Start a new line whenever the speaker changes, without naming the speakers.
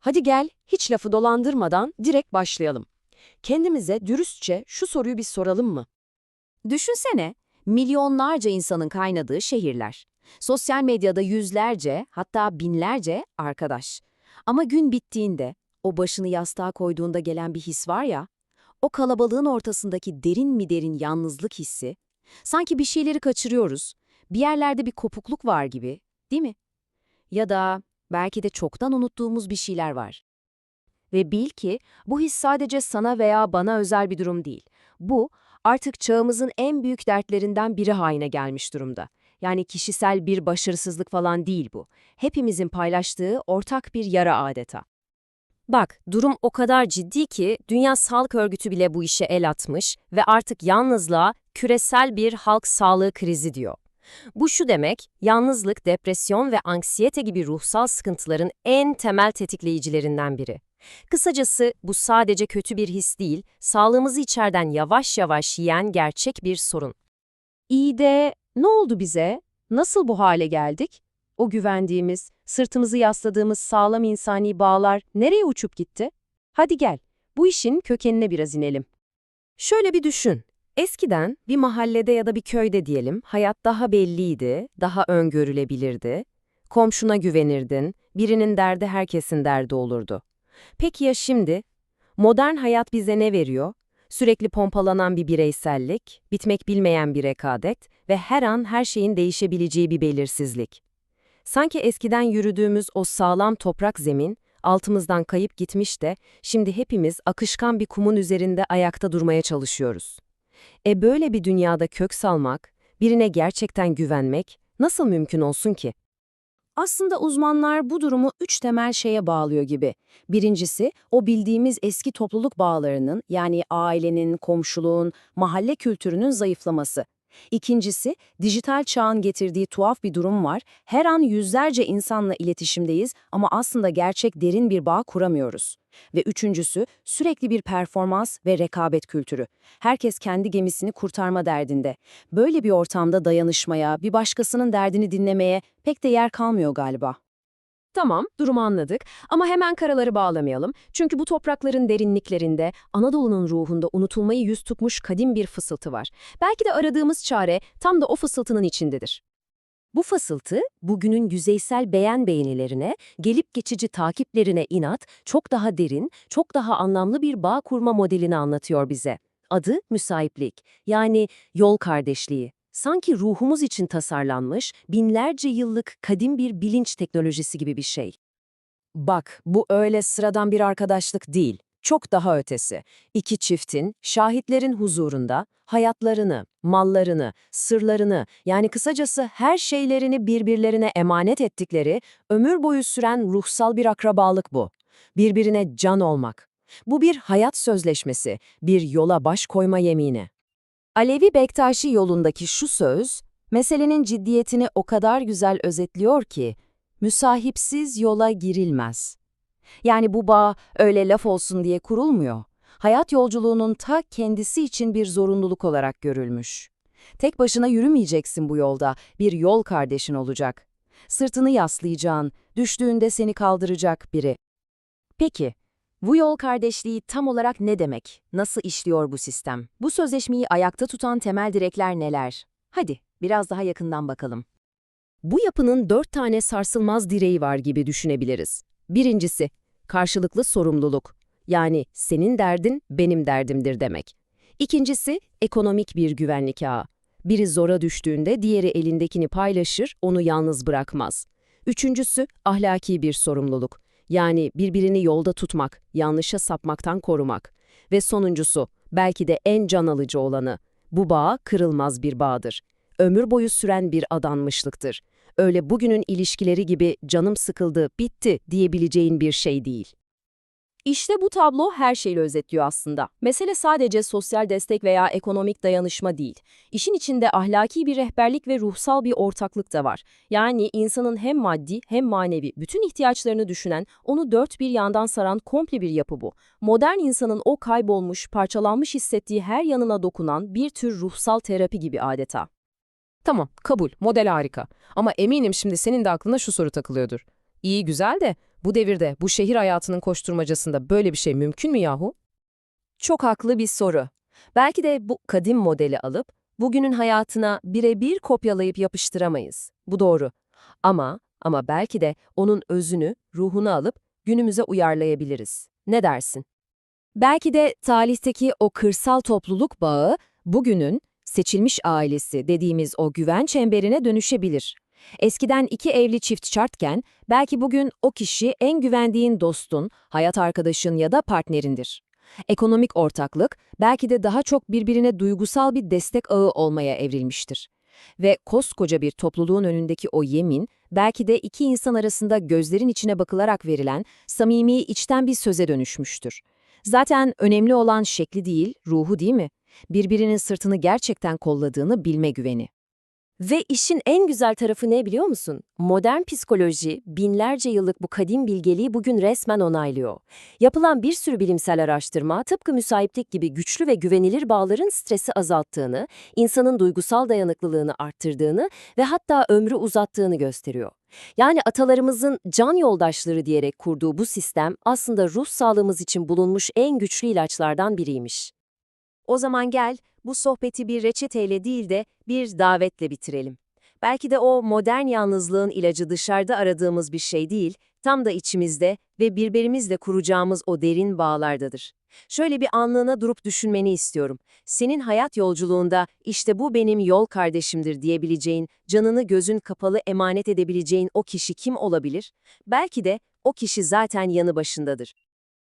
Hadi gel, hiç lafı dolandırmadan direkt başlayalım. Kendimize dürüstçe şu soruyu bir soralım mı?
Düşünsene, milyonlarca insanın kaynadığı şehirler. Sosyal medyada yüzlerce, hatta binlerce arkadaş. Ama gün bittiğinde, o başını yastığa koyduğunda gelen bir his var ya, o kalabalığın ortasındaki derin mi derin yalnızlık hissi, sanki bir şeyleri kaçırıyoruz, bir yerlerde bir kopukluk var gibi, değil mi? Ya da belki de çoktan unuttuğumuz bir şeyler var. Ve bil ki bu his sadece sana veya bana özel bir durum değil. Bu, artık çağımızın en büyük dertlerinden biri haline gelmiş durumda. Yani kişisel bir başarısızlık falan değil bu. Hepimizin paylaştığı ortak bir yara adeta. Bak, durum o kadar ciddi ki Dünya Sağlık Örgütü bile bu işe el atmış ve artık yalnızlığa küresel bir halk sağlığı krizi diyor. Bu şu demek, yalnızlık, depresyon ve anksiyete gibi ruhsal sıkıntıların en temel tetikleyicilerinden biri. Kısacası bu sadece kötü bir his değil, sağlığımızı içeriden yavaş yavaş yiyen gerçek bir sorun. İyi de ne oldu bize? Nasıl bu hale geldik? O güvendiğimiz, sırtımızı yasladığımız sağlam insani bağlar nereye uçup gitti? Hadi gel, bu işin kökenine biraz inelim. Şöyle bir düşün. Eskiden bir mahallede ya da bir köyde diyelim, hayat daha belliydi, daha öngörülebilirdi. Komşuna güvenirdin, birinin derdi herkesin derdi olurdu. Peki ya şimdi? Modern hayat bize ne veriyor? Sürekli pompalanan bir bireysellik, bitmek bilmeyen bir rekabet ve her an her şeyin değişebileceği bir belirsizlik. Sanki eskiden yürüdüğümüz o sağlam toprak zemin, altımızdan kayıp gitmiş de şimdi hepimiz akışkan bir kumun üzerinde ayakta durmaya çalışıyoruz. E böyle bir dünyada kök salmak, birine gerçekten güvenmek nasıl mümkün olsun ki? Aslında uzmanlar bu durumu üç temel şeye bağlıyor gibi. Birincisi, o bildiğimiz eski topluluk bağlarının yani ailenin, komşuluğun, mahalle kültürünün zayıflaması. İkincisi, dijital çağın getirdiği tuhaf bir durum var. Her an yüzlerce insanla iletişimdeyiz ama aslında gerçek derin bir bağ kuramıyoruz. Ve üçüncüsü, sürekli bir performans ve rekabet kültürü. Herkes kendi gemisini kurtarma derdinde. Böyle bir ortamda dayanışmaya, bir başkasının derdini dinlemeye pek de yer kalmıyor galiba.
Tamam, durumu anladık ama hemen karaları bağlamayalım. Çünkü bu toprakların derinliklerinde, Anadolu'nun ruhunda unutulmayı yüz tutmuş kadim bir fısıltı var. Belki de aradığımız çare tam da o fısıltının içindedir.
Bu fısıltı, bugünün yüzeysel beğen beğenilerine, gelip geçici takiplerine inat, çok daha derin, çok daha anlamlı bir bağ kurma modelini anlatıyor bize. Adı müsaiplik, yani yol kardeşliği. Sanki ruhumuz için tasarlanmış, binlerce yıllık kadim bir bilinç teknolojisi gibi bir şey. Bak, bu öyle sıradan bir arkadaşlık değil. Çok daha ötesi. İki çiftin, şahitlerin huzurunda, hayatlarını, mallarını, sırlarını, yani kısacası her şeylerini birbirlerine emanet ettikleri, ömür boyu süren ruhsal bir akrabalık bu. Birbirine can olmak. Bu bir hayat sözleşmesi, bir yola baş koyma yemini. Alevi Bektaşi yolundaki şu söz, meselenin ciddiyetini o kadar güzel özetliyor ki, müsahipsiz yola girilmez. Yani bu bağ öyle laf olsun diye kurulmuyor. Hayat yolculuğunun ta kendisi için bir zorunluluk olarak görülmüş. Tek başına yürümeyeceksin bu yolda, bir yol kardeşin olacak. Sırtını yaslayacağın, düştüğünde seni kaldıracak biri. Peki, bu yol kardeşliği tam olarak ne demek? Nasıl işliyor bu sistem? Bu sözleşmeyi ayakta tutan temel direkler neler? Hadi biraz daha yakından bakalım. Bu yapının dört tane sarsılmaz direği var gibi düşünebiliriz. Birincisi, karşılıklı sorumluluk. Yani senin derdin benim derdimdir demek. İkincisi, ekonomik bir güvenlik ağı. Biri zora düştüğünde diğeri elindekini paylaşır, onu yalnız bırakmaz. Üçüncüsü, ahlaki bir sorumluluk. Yani birbirini yolda tutmak, yanlışa sapmaktan korumak. Ve sonuncusu, belki de en can alıcı olanı, bu bağ kırılmaz bir bağdır. Ömür boyu süren bir adanmışlıktır. Öyle bugünün ilişkileri gibi canım sıkıldı, bitti diyebileceğin bir şey değil.
İşte bu tablo her şeyi özetliyor aslında. Mesele sadece sosyal destek veya ekonomik dayanışma değil. İşin içinde ahlaki bir rehberlik ve ruhsal bir ortaklık da var. Yani insanın hem maddi hem manevi bütün ihtiyaçlarını düşünen, onu dört bir yandan saran komple bir yapı bu. Modern insanın o kaybolmuş, parçalanmış hissettiği her yanına dokunan bir tür ruhsal terapi gibi adeta.
Tamam, kabul, model harika. Ama eminim şimdi senin de aklına şu soru takılıyordur. İyi güzel de Bu devirde, bu şehir hayatının koşturmacasında böyle bir şey mümkün mü yahu?
Çok haklı bir soru. Belki de bu kadim modeli alıp bugünün hayatına birebir kopyalayıp yapıştıramayız. Bu doğru. Ama ama belki de onun özünü, ruhunu alıp günümüze uyarlayabiliriz. Ne dersin? Belki de talihteki o kırsal topluluk bağı bugünün seçilmiş ailesi dediğimiz o güven çemberine dönüşebilir. Eskiden iki evli çift şartken belki bugün o kişi en güvendiğin dostun, hayat arkadaşın ya da partnerindir. Ekonomik ortaklık belki de daha çok birbirine duygusal bir destek ağı olmaya evrilmiştir. Ve koskoca bir topluluğun önündeki o yemin belki de iki insan arasında gözlerin içine bakılarak verilen samimi içten bir söze dönüşmüştür. Zaten önemli olan şekli değil, ruhu değil mi? Birbirinin sırtını gerçekten kolladığını bilme güveni. Ve işin en güzel tarafı ne biliyor musun? Modern psikoloji binlerce yıllık bu kadim bilgeliği bugün resmen onaylıyor. Yapılan bir sürü bilimsel araştırma tıpkı müsaitlik gibi güçlü ve güvenilir bağların stresi azalttığını, insanın duygusal dayanıklılığını arttırdığını ve hatta ömrü uzattığını gösteriyor. Yani atalarımızın can yoldaşları diyerek kurduğu bu sistem aslında ruh sağlığımız için bulunmuş en güçlü ilaçlardan biriymiş. O zaman gel bu sohbeti bir reçeteyle değil de bir davetle bitirelim. Belki de o modern yalnızlığın ilacı dışarıda aradığımız bir şey değil, tam da içimizde ve birbirimizle kuracağımız o derin bağlardadır. Şöyle bir anlığına durup düşünmeni istiyorum. Senin hayat yolculuğunda işte bu benim yol kardeşimdir diyebileceğin, canını gözün kapalı emanet edebileceğin o kişi kim olabilir? Belki de o kişi zaten yanı başındadır.